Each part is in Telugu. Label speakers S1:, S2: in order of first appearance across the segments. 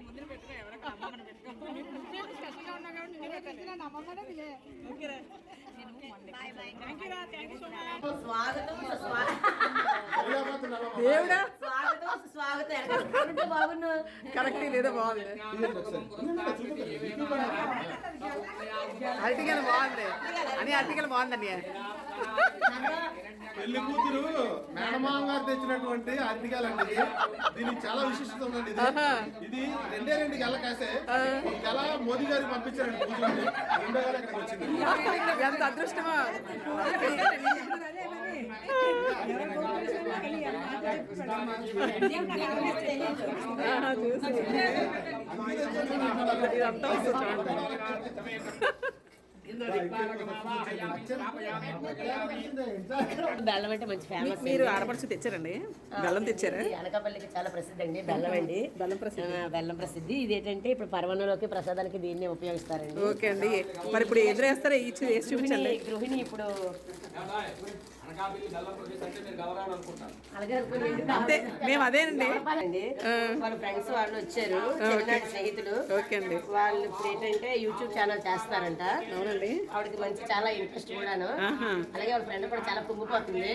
S1: ముందు పెట్టుకో ఎవరికి అమ్మమ్మని పెట్టుకో స్పెషల్గా ఉన్నావు కాబట్టి నేను అమ్మమ్మనే thank you thank you so much
S2: స్వాగతం.
S3: దేవుడా?
S2: స్వాగతం స్వాగతం.
S3: కరెక్ట్ ఇదేదో బాగుంది? అరటికలు బాగుంది అని అరటికలు బాగుందండి
S4: పెళ్ళి కూతురు మేనమామ గారు తెచ్చినటువంటి అరటికాయలండి ఇది. దీనికి చాలా విశిష్టత ఉందండి ఇది. ఇది రెండే రెండు గెల కాసే. గెల మోదీ గారికి పంపించారండి పూజకి రెండో గెల ఇక్కడికి వచ్చింది.
S3: ఎంత అదృష్టమా.
S2: బెల్లం అంటే మంచి ఫేమస్
S3: మీరు ఆడపడుచు తెచ్చారండి? బెల్లం తెచ్చారా?
S2: అనకాపల్లికి చాలా ప్రసిద్ధి అండి బెల్లం అండి.
S3: బెల్లం ప్రసిద్ధి.
S2: బెల్లం ప్రసిద్ధి. ఇది ఏంటంటే ఇప్పుడు పర్వణంలోకి ప్రసాదానికి దీన్ని ఉపయోగిస్తారండి.
S3: ఓకే అండి. మరి ఇప్పుడు ఎదురేస్తారా వేసి చూపించండి.
S2: గృహిణి- ఇప్పుడు.
S3: అంతే. మేము అదేనండి.
S2: అండి. వాళ్ళ ఫ్రెండ్స్ వాళ్ళు వచ్చారు. చిన్ననాటి స్నేహితులు.
S3: ఓకే అండి.
S2: వాళ్ళు ఇప్పుడు ఏంటంటే యూట్యూబ్ ఛానల్ చేస్తారంట.
S3: అవునండి.
S2: ఆవిడకి మంచి చాలా ఇంట్రెస్ట్ కూడాను. అలాగే వాళ్ళ ఫ్రెండ్ కూడా చాలా పొంగిపోతుంది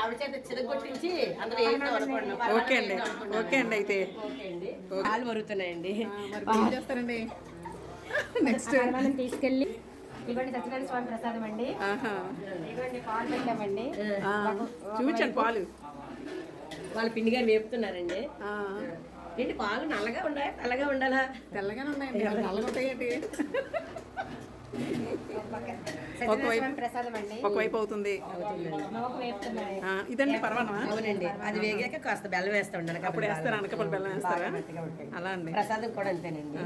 S2: ఆవిడ చేత చిలగొట్టించి అందరూ ఏంటో అనుకోండి
S3: ఓకే అండి. ఓకే అండి అయితే.
S2: ఓకే అండి. పాలు మరుగుతున్నాయండి.
S3: మరి ఏం చేస్తారండి? నెక్స్ట్.
S5: మనం తీసుకెళ్ళి ఇవ్వండి సత్యనారాయణ స్వామి ప్రసాదం అండి.
S3: ఆహా.
S5: ఇవ్వండి పాలు పెట్టామండి.
S3: చూపించండి పాలు.
S2: వాళ్ళ పిండి గారు వేపుతున్నారండి
S3: ఆ,
S2: ఏంటి పాలు నల్లగా ఉండాలి తెల్లగా ఉండాలా?
S3: తెల్లగానే ఉన్నాయండి. నల్లగా ఉంటాయేంటి?
S5: సత్యనారాయణ స్వామి ప్రసాదం అండి.
S3: ఒకవైపు అవుతుంది. ఇదండి పర్వానా
S2: అవునండి. అది వేగాక కాస్త బెల్లం వేస్తా ఉండాలి.
S3: అప్పుడు వేస్తారా అనకపల్లి బెల్లం వేస్తారా? అలా అండి.
S2: ప్రసాదం కూడా అంతేనండి.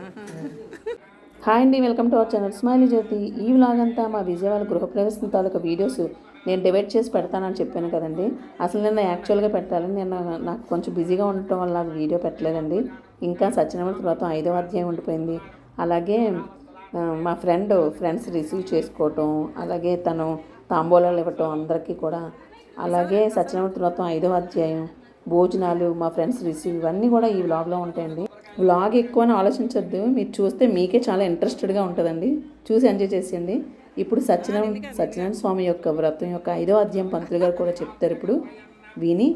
S6: హాయ్ అండి welcome to our channel smiley Jyothi. ఈ వ్లాగ్ అంతా మా విజయవాడ గృహప్రవేశం తాలూకా వీడియోస్ నేను డివైడ్ చేసి పెడతానని చెప్పాను కదండి. అసలు నిన్న యాక్చువల్గా పెట్టాలని నేను నాకు కొంచెం బిజీగా ఉండటం వల్ల నాకు వీడియో పెట్టలేదండి. ఇంకా సత్యనారాయణ వ్రతం ఐదవ అధ్యాయం ఉండిపోయింది. అలాగే మా ఫ్రెండ్ ఫ్రెండ్స్ రిసీవ్ చేసుకోవటం అలాగే తను తాంబూలాలు ఇవ్వటం అందరికీ కూడా. అలాగే సత్యనారాయణ వ్రతం ఐదవ అధ్యాయం భోజనాలు మా ఫ్రెండ్స్ రిసీవ్ ఇవన్నీ కూడా ఈ వ్లాగ్లో ఉంటాయండి. వ్లాగ్ ఎక్కువ అని ఆలోచించద్దు. మీరు చూస్తే మీకే చాలా ఇంట్రెస్టెడ్గా ఉంటుందండి. చూసి ఎంజాయ్ చేసేయండి. ఇప్పుడు సత్యనారాయణ సత్యనారాయణ స్వామి యొక్క వ్రతం యొక్క ఐదో అధ్యాయం పంతులు గారు కూడా చెప్తారు ఇప్పుడు. విని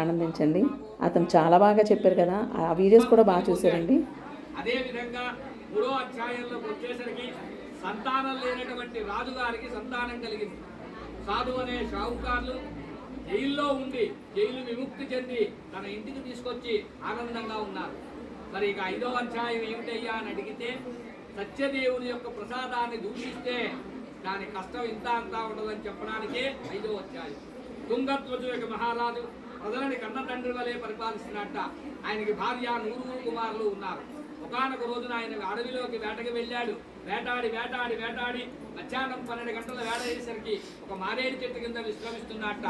S6: ఆనందించండి. అతను చాలా బాగా చెప్పారు కదా. ఆ వీడియోస్ కూడా బాగా చూశారండి
S7: అదే మూడో అధ్యాయంలోకి వచ్చేసరికి సంతానం లేనటువంటి రాజుగారికి సంతానం కలిగింది. సాధు అనే షావుకారులు జైల్లో ఉండి జైలు విముక్తి చెంది తన ఇంటికి తీసుకొచ్చి ఆనందంగా ఉన్నారు. మరి ఇక ఐదో అధ్యాయం ఏమిటయ్యా అని అడిగితే సత్యదేవుని యొక్క ప్రసాదాన్ని దూషిస్తే దాని కష్టం ఇంత అంతా ఉండదని చెప్పడానికే ఐదో అధ్యాయం. తుంగత్వజు యొక్క మహారాజు ప్రజలని కన్న తండ్రి వలె పరిపాలిస్తున్నట్ట. ఆయనకి భార్య నూరుగురు కుమారులు ఉన్నారు. ఒకనొక రోజున ఆయన అడవిలోకి వేటకి వెళ్ళాడు. వేటాడి వేటాడి వేటాడి మధ్యాహ్నం పన్నెండు గంటల వేట అయ్యేసరికి ఒక మారేడు చెట్టు కింద విశ్రమిస్తున్నట్ట.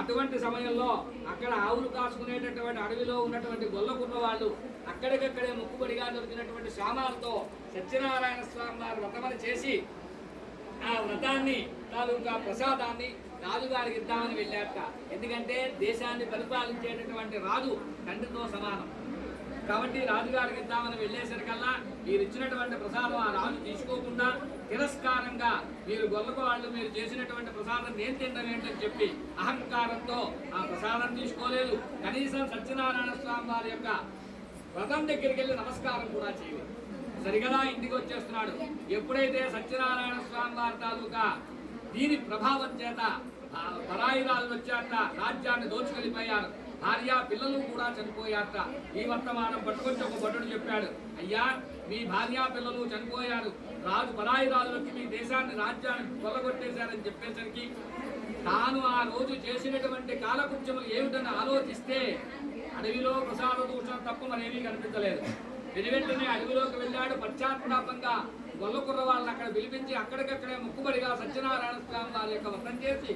S7: అటువంటి సమయంలో అక్కడ ఆవులు కాసుకునేటటువంటి అడవిలో ఉన్నటువంటి గొల్లకున్న వాళ్ళు అక్కడికక్కడే ముక్కుబడిగా దొరికినటువంటి సామాన్లతో సత్యనారాయణ స్వామి వారు వ్రతమని చేసి ఆ వ్రతాన్ని తాలూకా ప్రసాదాన్ని రాజుగారికి ఇద్దామని వెళ్ళాక ఎందుకంటే దేశాన్ని పరిపాలించేటటువంటి రాజు తండ్రితో సమానం. కాబట్టి రాజుగారికి ఇద్దామని వెళ్ళేసరికల్లా మీరు ఇచ్చినటువంటి ప్రసాదం ఆ రాజు తీసుకోకుండా తిరస్కారంగా మీరు గొల్లకు వాళ్ళు మీరు చేసినటువంటి ప్రసాదం నేను తినడం ఏంటని చెప్పి అహంకారంతో ఆ ప్రసాదం తీసుకోలేదు. కనీసం సత్యనారాయణ స్వామి వారి యొక్క రథం దగ్గరికి వెళ్ళి నమస్కారం కూడా చేయలేదు సరిగదా ఇంటికి వచ్చేస్తున్నాడు. ఎప్పుడైతే సత్యనారాయణ స్వామి వారి తాలూకా దీని ప్రభావం చేత ఆ పరాయి రాజులు వచ్చాక రాజ్యాన్ని దోచుకెళ్ళిపోయారు. భార్య పిల్లలు కూడా చనిపోయాట ఈ వర్తమానం పట్టుకొచ్చి ఒక భటుడు చెప్పాడు అయ్యా మీ భార్య పిల్లలు చనిపోయారు. రాజు పరాయి రాజులకి మీ దేశాన్ని రాజ్యాన్ని కొల్లగొట్టేశారని చెప్పేసరికి తాను ఆ రోజు చేసినటువంటి కాలకృత్యములు ఏమిటని ఆలోచిస్తే అడవిలో ప్రసాద దూషణ తప్ప మరేమీ కనిపించలేదు. వెనువెంటనే అడవిలోకి వెళ్ళాడు పశ్చాత్తాపంగా గొల్లకుర్ర వాళ్ళని అక్కడ పిలిపించి అక్కడికక్కడే ముక్కుబడిగా సత్యనారాయణ స్వామి వారి యొక్క వ్రతం చేసి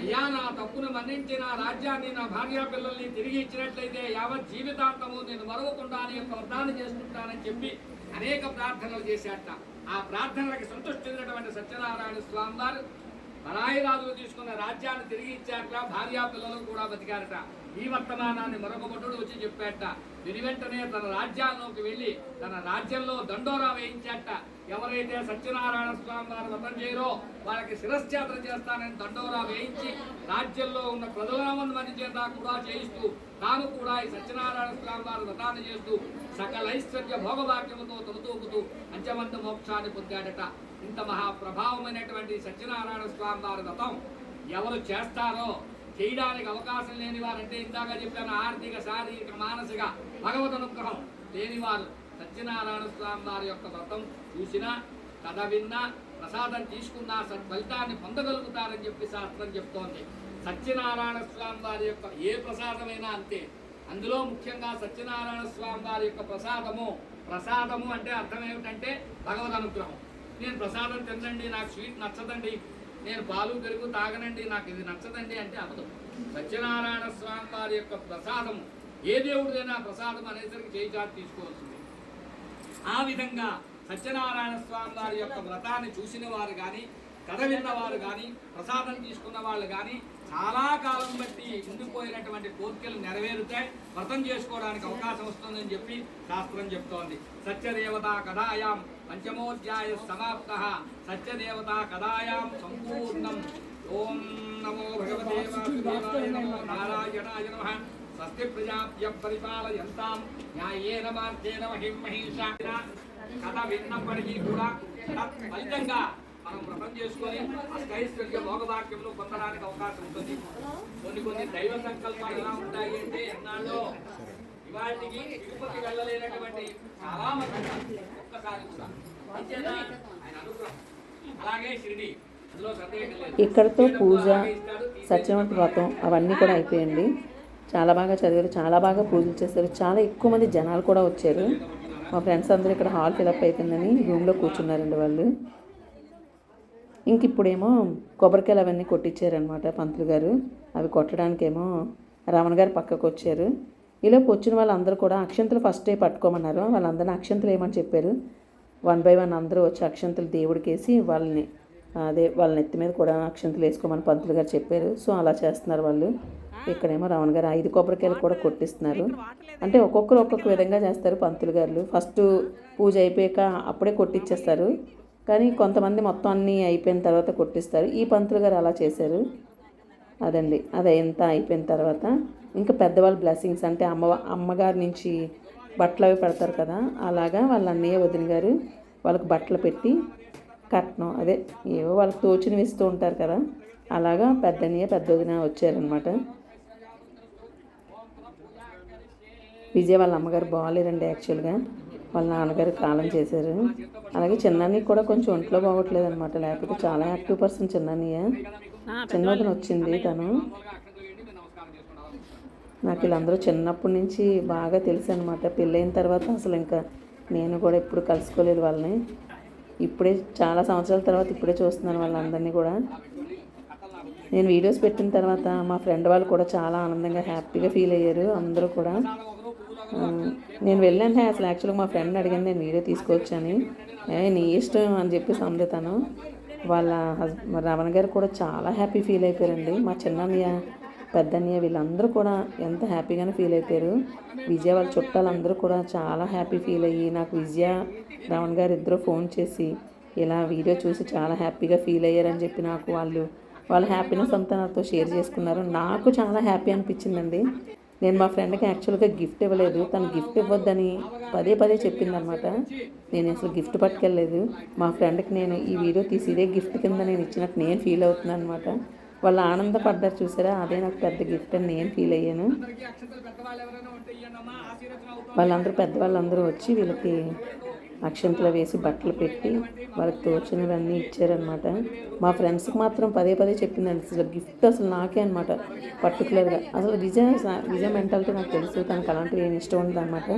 S7: అయ్యా నా తప్పును మన్నించి నా రాజ్యాన్ని నా భార్యా పిల్లల్ని తిరిగి ఇచ్చినట్లయితే యావత్ జీవితాంతము నేను మరవకుండా నీ యొక్క వ్రతాన్ని చేసుకుంటానని చెప్పి అనేక ప్రార్థనలు చేశాట ఆ ప్రార్థనలకు సంతృష్టించినటువంటి సత్యనారాయణ స్వామి వారు పరాయి రాజులు తీసుకున్న రాజ్యాన్ని తిరిగి ఇచ్చాక భార్యా పిల్లలు కూడా బతికారట. ఈ వర్తమానాన్ని మరొక భటుడు వచ్చి చెప్పాట. విని వెంటనే తన రాజ్యాల్లోకి వెళ్ళి తన రాజ్యంలో దండోరా వేయించాట. ఎవరైతే సత్యనారాయణ స్వామి వారు వ్రతం చేయరో వాళ్ళకి శిరశ్చాత్ర చేస్తానని దండోరా వేయించి రాజ్యంలో ఉన్న ప్రజలమంది మంది చేత కూడా చేయిస్తూ తాను కూడా ఈ సత్యనారాయణ స్వామి వారు వ్రతాన్ని చేస్తూ సకల ఐశ్వర్య భోగవాక్యముతో తొలతూపుతూ అంచమంత మోక్షాన్ని పొందాడట. ఇంత మహాప్రభావమైనటువంటి సత్యనారాయణ స్వామి వారి వ్రతం ఎవరు చేస్తారో చేయడానికి అవకాశం లేని వారంటే ఇందాక చెప్పాను ఆర్థిక శారీరక మానసిక భగవద్ అనుగ్రహం లేనివారు సత్యనారాయణ స్వామి వారి యొక్క వ్రతం చూసినా కథ విన్నా ప్రసాదం తీసుకున్నా సత్ఫలితాన్ని పొందగలుగుతారని చెప్పి శాస్త్రం చెప్తోంది. సత్యనారాయణ స్వామి వారి యొక్క ఏ ప్రసాదమైనా అంతే. అందులో ముఖ్యంగా సత్యనారాయణ స్వామి వారి యొక్క ప్రసాదము ప్రసాదము అంటే అర్థం ఏమిటంటే భగవద్ అనుగ్రహం. నేను ప్రసాదం తినండి నాకు స్వీట్ నచ్చదండి నేను పాలు పెరుగు తాగనండి నాకు ఇది నచ్చదండి అంటే అబద్ధం. సత్యనారాయణ స్వామి వారి యొక్క ప్రసాదము ఏ దేవుడిదైనా ప్రసాదం అనేసరికి చేయిచాటు తీసుకోవాల్సింది. ఆ విధంగా సత్యనారాయణ స్వామి వారి యొక్క వ్రతాన్ని చూసిన వారు కానీ కథ విన్నవారు కానీ ప్రసాదం తీసుకున్న వాళ్ళు కానీ చాలా కాలం బట్టి ఉండిపోయినటువంటి కోరికలు నెరవేరుతాయి వ్రతం చేసుకోవడానికి అవకాశం వస్తుందని చెప్పి శాస్త్రం చెప్తోంది. సత్యదేవత కథాయాం. పంచమోధ్యాయ సమాప్త సత్యదేవత కథాయాం సంపూర్ణం ఓం నమో భగవతే వాసుదేవాయ నమో నారాయణాయ నమః స్వస్తి ప్రజాభ్య పరిపాలయంతాం న్యాయేన మార్గేణ మహిం మహిషా కథ విన్నప్పటికీ కూడా ఫలితంగా మనం వ్రతం చేసుకొని అష్టైశ్వర్య భోగభాగ్యంలో పొందడానికి అవకాశం ఉంటుంది. కొన్ని కొన్ని దైవ సంకల్పాలు ఎలా ఉంటాయి అంటే ఎన్నాళ్ళో ఇవాటికి తిరుపతి వెళ్ళలేనటువంటి చాలా మంది. ఒక్కసారి కూడా? ఆయన అనుగ్రహం. అలాగే షిరిడి.
S6: ఇక్కడతో పూజ సత్యవంత వ్రతం అవన్నీ కూడా అయిపోయండి. చాలా బాగా చదివారు చాలా బాగా పూజలు చేశారు. చాలా ఎక్కువ మంది జనాలు కూడా వచ్చారు. మా ఫ్రెండ్స్ అందరూ ఇక్కడ హాల్ ఫిలప్ అయిపోయిందని రూమ్లో కూర్చున్నారండి వాళ్ళు. ఇంక ఇప్పుడేమో కొబ్బరికాయలు అవన్నీ కొట్టించారనమాట పంతులు గారు. అవి కొట్టడానికేమో రమణ గారు పక్కకు వచ్చారు ఈలోపు వచ్చిన వాళ్ళందరూ కూడా అక్షంతలు ఫస్టే పట్టుకోమన్నారు. వాళ్ళందరినీ అక్షంతలు ఏమని చెప్పారు? వన్ బై వన్ అందరూ వచ్చి అక్షంతలు దేవుడికి వేసి వాళ్ళని అదే వాళ్ళ నెత్తి మీద కూడా అక్షంతలు వేసుకోమని పంతులు గారు చెప్పారు. సో అలా చేస్తున్నారు వాళ్ళు. ఇక్కడేమో రమణ గారు ఐదు కొబ్బరికాయలు కూడా కొట్టిస్తున్నారు. అంటే ఒక్కొక్కరు ఒక్కొక్క విధంగా చేస్తారు పంతులు గారు. ఫస్ట్ పూజ అయిపోయాక అప్పుడే కొట్టిచ్చేస్తారు. కానీ కొంతమంది మొత్తం అన్నీ అయిపోయిన తర్వాత కొట్టిస్తారు. ఈ పంతులు గారు అలా చేశారు. అదండి. అది ఎంత అయిపోయిన తర్వాత ఇంకా పెద్దవాళ్ళ బ్లెస్సింగ్స్ అంటే అమ్మ అమ్మగారి నుంచి బట్టలు అవి పెడతారు కదా అలాగా వాళ్ళ అన్నయ్య వదిన గారు వాళ్ళకి బట్టలు పెట్టి కట్నం. అదే ఏవో వాళ్ళకి తోచినవి ఇస్తూ ఉంటారు కదా అలాగా పెద్దన్నయ్య పెద్ద వదిన వచ్చారనమాట విజయ్ వాళ్ళ అమ్మగారు బాగాలేరండి యాక్చువల్గా వాళ్ళ నాన్నగారు కాలం చేశారు. అలాగే చిన్నాన్ని కూడా కొంచెం ఒంట్లో బాగోట్లేదు అనమాట లేకపోతే చాలా యాక్టివ్ పర్సన్ చిన్నాన్నయ్య చిన్నదిన వచ్చింది తను. నాకు వీళ్ళందరూ చిన్నప్పటి నుంచి బాగా తెలుసు అనమాట పెళ్ళైన తర్వాత అసలు ఇంకా నేను కూడా ఎప్పుడు కలుసుకోలేదు వాళ్ళని. ఇప్పుడే చాలా సంవత్సరాల తర్వాత ఇప్పుడే చూస్తున్నాను వాళ్ళందరినీ కూడా. నేను వీడియోస్ పెట్టిన తర్వాత మా ఫ్రెండ్ వాళ్ళు కూడా చాలా ఆనందంగా హ్యాపీగా ఫీల్ అయ్యారు అందరూ కూడా. నేను వెళ్ళాను. అసలు యాక్చువల్గా మా ఫ్రెండ్ అడిగాను నేను వీడియో తీసుకోవచ్చని నీ ఇష్టం అని చెప్పేసి అంది తను. వాళ్ళ హస్బెండ్ రమణ గారు కూడా చాలా హ్యాపీ ఫీల్ అయిపోయారండి. మా చిన్నన్నయ్య పెద్దన్నయ్య వీళ్ళందరూ కూడా ఎంత హ్యాపీగానే ఫీల్ అయిపోయారు. విజయ వాళ్ళ చుట్టాలందరూ కూడా చాలా హ్యాపీ ఫీల్ అయ్యి నాకు విజయ రమణ గారు ఇద్దరు ఫోన్ చేసి ఇలా వీడియో చూసి చాలా హ్యాపీగా ఫీల్ అయ్యారని చెప్పి నాకు వాళ్ళు వాళ్ళ హ్యాపీనెస్ అంతా నాతో షేర్ చేసుకున్నారు. నాకు చాలా హ్యాపీ అనిపించిందండి. నేను మా ఫ్రెండ్కి యాక్చువల్గా గిఫ్ట్ ఇవ్వలేదు. తను గిఫ్ట్ ఇవ్వద్దని పదే పదే చెప్పిందనమాట నేను అసలు గిఫ్ట్ పట్టుకెళ్ళలేదు. మా ఫ్రెండ్కి నేను ఈ వీడియో తీసి ఇదే గిఫ్ట్ కింద నేను ఇచ్చినట్టు నేను ఫీల్ అవుతున్నాను అనమాట వాళ్ళు ఆనందపడ్డారు చూసారా? అదే నాకు పెద్ద గిఫ్ట్ అని నేను ఫీల్ అయ్యాను. వాళ్ళందరూ పెద్దవాళ్ళందరూ వచ్చి వీళ్ళకి అక్షంతలు వేసి బట్టలు పెట్టి వాళ్ళకి తోచినవన్నీ ఇచ్చారనమాట మా ఫ్రెండ్స్కి మాత్రం పదే పదే చెప్పిందండి అసలు గిఫ్ట్ అసలు నాకే అనమాట పర్టికులర్గా అసలు విజయ విజయ మెంటాలిటీ నాకు తెలుసు తనకు అలాంటివి ఏమి ఇష్టం ఉండదు అనమాట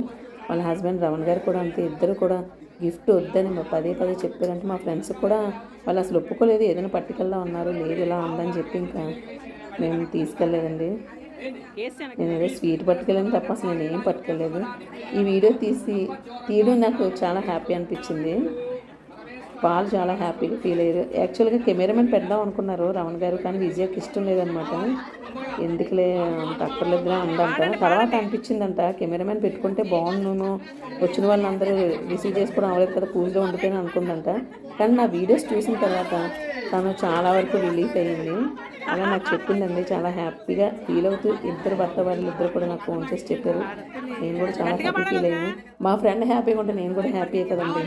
S6: వాళ్ళ హస్బెండ్ రమణ్ గారు కూడా అంతే ఇద్దరు కూడా గిఫ్ట్ వద్దని మా పదే పదే చెప్పారంటే మా ఫ్రెండ్స్ కూడా వాళ్ళు అసలు ఒప్పుకోలేదు ఏదైనా పట్టికల్లో ఉన్నారు లేదు ఇలా ఉందని చెప్పి ఇంకా మేము తీసుకెళ్ళలేదండి. నేను ఏదో స్వీట్ పట్టుకెళ్ళాను తప్ప అసలు నేను ఏం పట్టుకెళ్ళలేదు. ఈ వీడియో తీసి తీయడం నాకు చాలా హ్యాపీ అనిపించింది. వాళ్ళు చాలా హ్యాపీగా ఫీల్ అయ్యారు. యాక్చువల్గా కెమెరామెన్ పెడదాం అనుకున్నారు రమణ గారు కానీ విజయకి ఇష్టం లేదనమాట. ఎందుకులే అంత అక్కర్లేదురా అందంట. తర్వాత అనిపించిందంట కెమెరామెన్ పెట్టుకుంటే బాగున్నాను వచ్చిన వాళ్ళందరూ రిసీవ్ చేసుకోవడం అవ్వలేదు కదా పూజలో ఉండిపోయినా అనుకుందంట. కానీ నా వీడియోస్ చూసిన తర్వాత తను చాలా వరకు రిలీఫ్ అయ్యింది. అలా నాకు చెప్పిందండి. చాలా హ్యాపీగా ఫీల్ అవుతూ ఇద్దరు భర్త వాళ్ళు ఇద్దరు కూడా నాకు ఫోన్ చేసి చెప్పారు. నేను కూడా చాలా హ్యాపీ ఫీల్ అయ్యాను. మా ఫ్రెండ్ హ్యాపీగా ఉంటే నేను కూడా హ్యాపీ కదండి.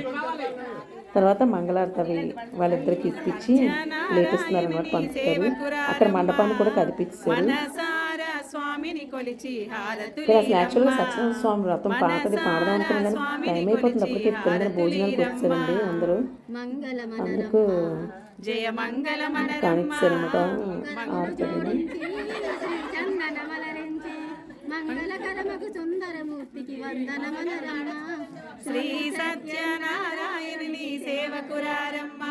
S6: తర్వాత మంగళారతి అవి వాళ్ళిద్దరికి ఇప్పించి లేపిస్తున్నారు అనమాట పంచుతారు అక్కడ మండపాన్ని కూడా కదిపించారు
S3: స్వామిని కొలిచి హారతులు
S6: ఇక్కడ అసలు యాక్చువల్గా సత్యనారాయణ స్వామి వ్రతం పాడదాం అనుకున్నాను కానీ టైం అయిపోతుంది అప్పటికి భోజనాలకు వచ్చారండి అందరూ. అందుకు
S3: జయ మంగళ
S6: కానిచ్చారనమాట ఆడుతుంది
S8: మంగళకరమకు సుందరమూర్తికి
S3: శ్రీ సత్యనారాయణుని సేవకురారమ్మ.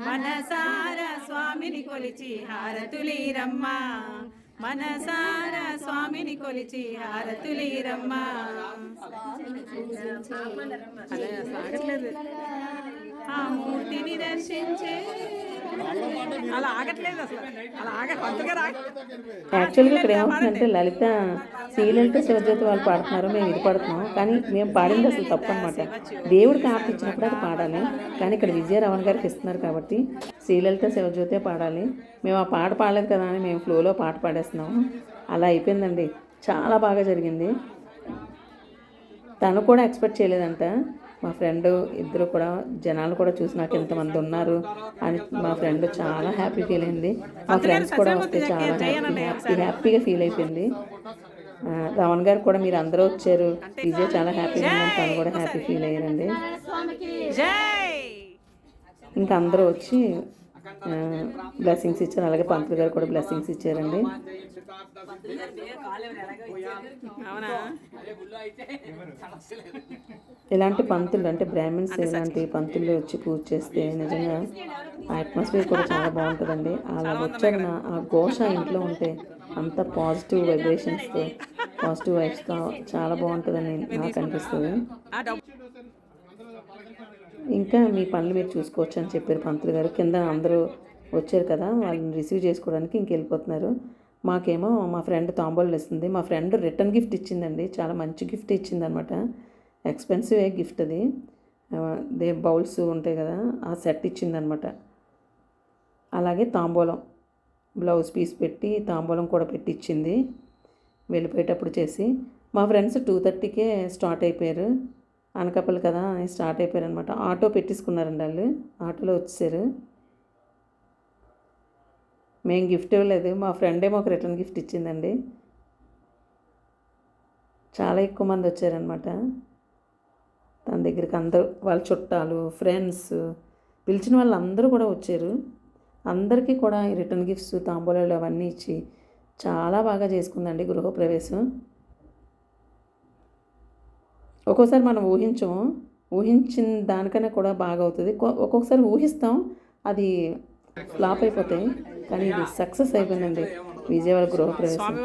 S3: మనసార స్వామిని కొలిచి హారతులీరమ్మ. మనసార స్వామిని కొలిచి హారతులీరమ్మ. అదే సాగట్లేదు ఆ మూర్తిని దర్శించే. అలా ఆగట్లేదు అసలు. అలా ఆగ
S6: యాక్చువల్గా ఇక్కడ ఏమవుతుందంటే లలిత శ్రీలలిత శివజ్యోతి వాళ్ళు పాడుతున్నారు మేము ఇది పాడుతున్నాం కానీ మేము పాడింది అసలు తప్పు అనమాట దేవుడికి ఆర్తి ఇచ్చినప్పుడు అది పాడాలి కానీ ఇక్కడ విజయరావణ్ గారికి ఇస్తున్నారు కాబట్టి శ్రీలలిత శివజ్యోతే పాడాలి. మేము ఆ పాట పాడలేదు కదా అని మేము ఫ్లోలో పాట పాడేస్తున్నాము. అలా అయిపోయిందండి. చాలా బాగా జరిగింది. తను కూడా ఎక్స్పెక్ట్ చేయలేదంట. మా ఫ్రెండ్ ఇద్దరు కూడా జనాలు కూడా చూసి నాకు ఎంతమంది ఉన్నారు అని మా ఫ్రెండ్ చాలా హ్యాపీ ఫీల్ అయింది. మా ఫ్రెండ్స్ కూడా వస్తే చాలా హ్యాపీ హ్యాపీ హ్యాపీగా ఫీల్ అయిపోయింది. రమణ్ గారు కూడా మీరు అందరూ వచ్చారు. విజయ్ చాలా హ్యాపీగా తను కూడా హ్యాపీ ఫీల్ అయ్యారండి. ఇంకా అందరూ వచ్చి బ్లెస్సింగ్స్ ఇచ్చారు. అలాగే పంతులు గారు కూడా బ్లెస్సింగ్స్ ఇచ్చారండి. ఇలాంటి పంతులు అంటే బ్రాహ్మిన్స్ ఇలాంటి పంతులు వచ్చి పూజ చేస్తే నిజంగా ఆ అట్మాస్ఫియర్ కూడా చాలా బాగుంటుందండి. అలా వచ్చిన ఆ ఘోష ఇంట్లో ఉంటే అంత పాజిటివ్ వైబ్రేషన్స్తో పాజిటివ్ వైబ్స్తో చాలా బాగుంటుందని నాకు అనిపిస్తుంది. ఇంకా మీ పనులు మీరు చూసుకోవచ్చు అని చెప్పారు పంతులు గారు. కింద అందరూ వచ్చారు కదా వాళ్ళని రిసీవ్ చేసుకోవడానికి ఇంకెళ్ళిపోతున్నారు మాకేమో మా ఫ్రెండ్ తాంబూలు ఇస్తుంది. మా ఫ్రెండ్ రిటర్న్ గిఫ్ట్ ఇచ్చిందండి. చాలా మంచి గిఫ్ట్ ఇచ్చింది అనమాట ఎక్స్పెన్సివ్ గిఫ్ట్ అది. దే బౌల్స్ ఉంటాయి కదా ఆ సెట్ ఇచ్చిందనమాట అలాగే తాంబూలం బ్లౌజ్ పీస్ పెట్టి తాంబూలం కూడా పెట్టించింది వెళ్ళిపోయేటప్పుడు చేసి మా ఫ్రెండ్స్ టూ థర్టీకే స్టార్ట్ అయిపోయారు. అనకాపల్లి కదా అని స్టార్ట్ అయిపోయారు అనమాట ఆటో పెట్టేసుకున్నారండి వాళ్ళు. ఆటోలో వచ్చేసారు. మేము గిఫ్ట్ ఇవ్వలేదు. మా ఫ్రెండ్ ఏమో ఒక రిటర్న్ గిఫ్ట్ ఇచ్చిందండి. చాలా ఎక్కువ మంది వచ్చారనమాట. తన దగ్గరికి అందరూ వాళ్ళ చుట్టాలు ఫ్రెండ్స్ పిలిచిన వాళ్ళందరూ కూడా వచ్చారు. అందరికీ కూడా ఈ రిటర్న్ గిఫ్ట్స్ తాంబూలాలు అవన్నీ ఇచ్చి చాలా బాగా చేసుకుందండి గృహప్రవేశం. ఒక్కోసారి మనం ఊహించము. ఊహించిన దానికన్నా కూడా బాగా అవుతుంది ఒక్కొక్కసారి ఊహిస్తాం అది ఫ్లాప్ అయిపోతాయి. కానీ ఇది సక్సెస్ అయిపోయిందండి. విజయవాడ గృహప్రవేశం.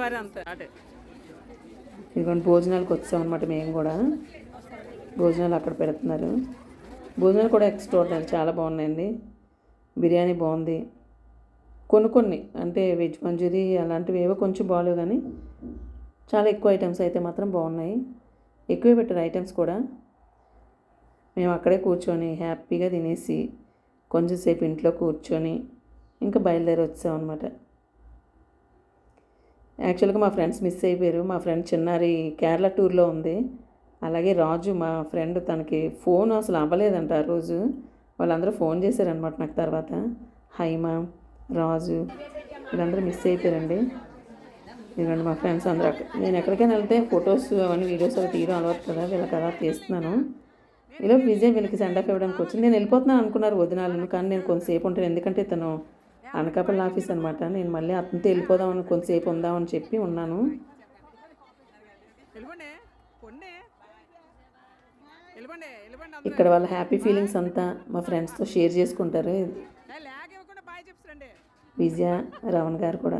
S6: ఇదిగోండి భోజనాలకు వచ్చామన్నమాట మేము కూడా. భోజనాలు అక్కడ పెడుతున్నారు. భోజనాలు కూడా ఎక్స్ట్రాడినరీ చాలా బాగున్నాయండి. బిర్యానీ బాగుంది. కొన్ని కొన్ని అంటే వెజ్ మంచూరి అలాంటివి ఏవో కొంచెం బాగాలేవు కానీ చాలా ఎక్కువ ఐటమ్స్ అయితే మాత్రం బాగున్నాయి. ఎక్కువే పెట్టారు ఐటమ్స్ కూడా. మేము అక్కడే కూర్చొని హ్యాపీగా తినేసి కొంచెంసేపు ఇంట్లో కూర్చొని ఇంకా బయలుదేరి వచ్చామన్నమాట యాక్చువల్గా మా ఫ్రెండ్స్ మిస్ అయిపోయారు. మా ఫ్రెండ్ చిన్నారి కేరళ టూర్లో ఉంది. అలాగే రాజు మా ఫ్రెండ్ తనకి ఫోన్ అసలు అవ్వలేదంట ఆ రోజు. వాళ్ళందరూ ఫోన్ చేశారనమాట నాకు తర్వాత. హైమా రాజు వీళ్ళందరూ మిస్ అయిపోయారండి. ఇదిగోండి మా ఫ్రెండ్స్ అందరూ నేను ఎక్కడికైనా వెళ్తే ఫొటోస్ అవన్నీ వీడియోస్ అవి తీయడం అలవాటు కదా వీళ్ళకి అలా తీస్తున్నాను. ఇలా విజయ్ వీళ్ళకి సెండ్ ఆఫ్ ఇవ్వడానికి వచ్చింది. నేను వెళ్ళిపోతున్నాను అనుకున్నారు వదినాలను కానీ నేను కొంతసేపు ఉంటాను. ఎందుకంటే తను అనకాపల్లి ఆఫీస్ అనమాట నేను మళ్ళీ అతనితో వెళ్ళిపోదామని కొంతసేపు ఉందామని చెప్పి ఉన్నాను. ఇక్కడ వాళ్ళ హ్యాపీ ఫీలింగ్స్ అంతా మా ఫ్రెండ్స్తో షేర్ చేసుకుంటారు. విజయ రమణ్ గారు కూడా.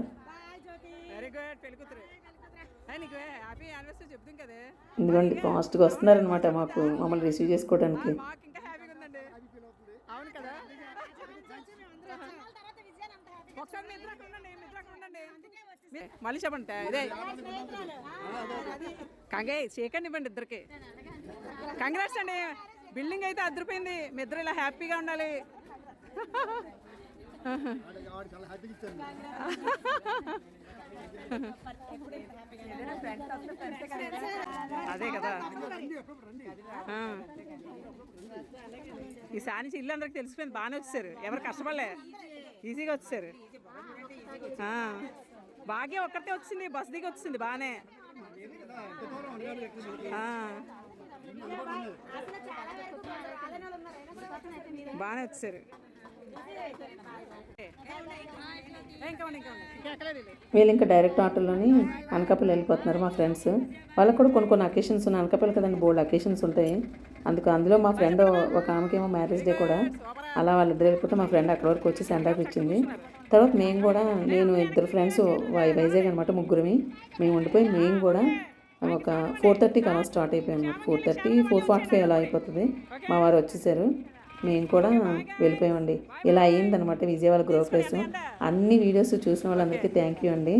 S6: ఎందుకంటే ఫాస్ట్గా వస్తున్నారనమాట మాకు మమ్మల్ని రిసీవ్ చేసుకోవడానికి
S3: హ్యాపీగా మళ్ళీ చెప్పండి ఇదే. కంగే చేయకండి ఇవ్వండి ఇద్దరికి. కంగ్రాట్స్ అండి. బిల్డింగ్ అయితే అదిరిపోయింది. మీ ఇద్దరు ఇలా హ్యాపీగా ఉండాలి. అదే కదా. ఈ సాని ఇల్లు అందరికి తెలిసిపోయింది. బాగానే వచ్చారు ఎవరు కష్టపడలే. ఈజీగా వచ్చారు బాగా ఒక్కటే వచ్చింది. బస్ దిగి వచ్చింది బాగానే. బాగానే వచ్చారు
S6: వీళ్ళు ఇంకా డైరెక్ట్ ఆటోలోని అనకాపల్లి వెళ్ళిపోతున్నారు మా ఫ్రెండ్స్. వాళ్ళకు కూడా కొన్ని కొన్ని అకేషన్స్ ఉన్నాయి. అనకాపల్లి కదండి బోల్డ్ అకేషన్స్ ఉంటాయి. అందుకు అందులో మా ఫ్రెండ్ ఒక ఆమెకేమో మ్యారేజ్ డే కూడా. అలా వాళ్ళిద్దరు వెళ్ళిపోతే మా ఫ్రెండ్ అక్కడ వరకు వచ్చి సెండ్ ఆఫ్ ఇచ్చింది. తర్వాత మేము కూడా నేను ఇద్దరు ఫ్రెండ్స్ వై వైజాగ్ అనమాట ముగ్గురమి. మేము ఉండిపోయి మేము కూడా ఒక ఫోర్ థర్టీకి అలా స్టార్ట్ అయిపోయాము four thirty four forty five అలా అయిపోతుంది. మా వారు వచ్చేసారు. మేము కూడా వెళ్ళిపోయామండి. ఇలా అయ్యిందనమాట విజయవాడ ప్లేస్. అన్ని వీడియోస్ చూసిన వాళ్ళందరికీ థ్యాంక్ యూ అండి.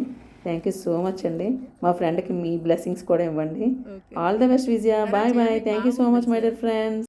S6: థ్యాంక్ యూ సో మచ్ అండి. మా ఫ్రెండ్కి మీ బ్లెస్సింగ్స్ కూడా ఇవ్వండి. All the best Vijaya bye bye thank you so much my dear friends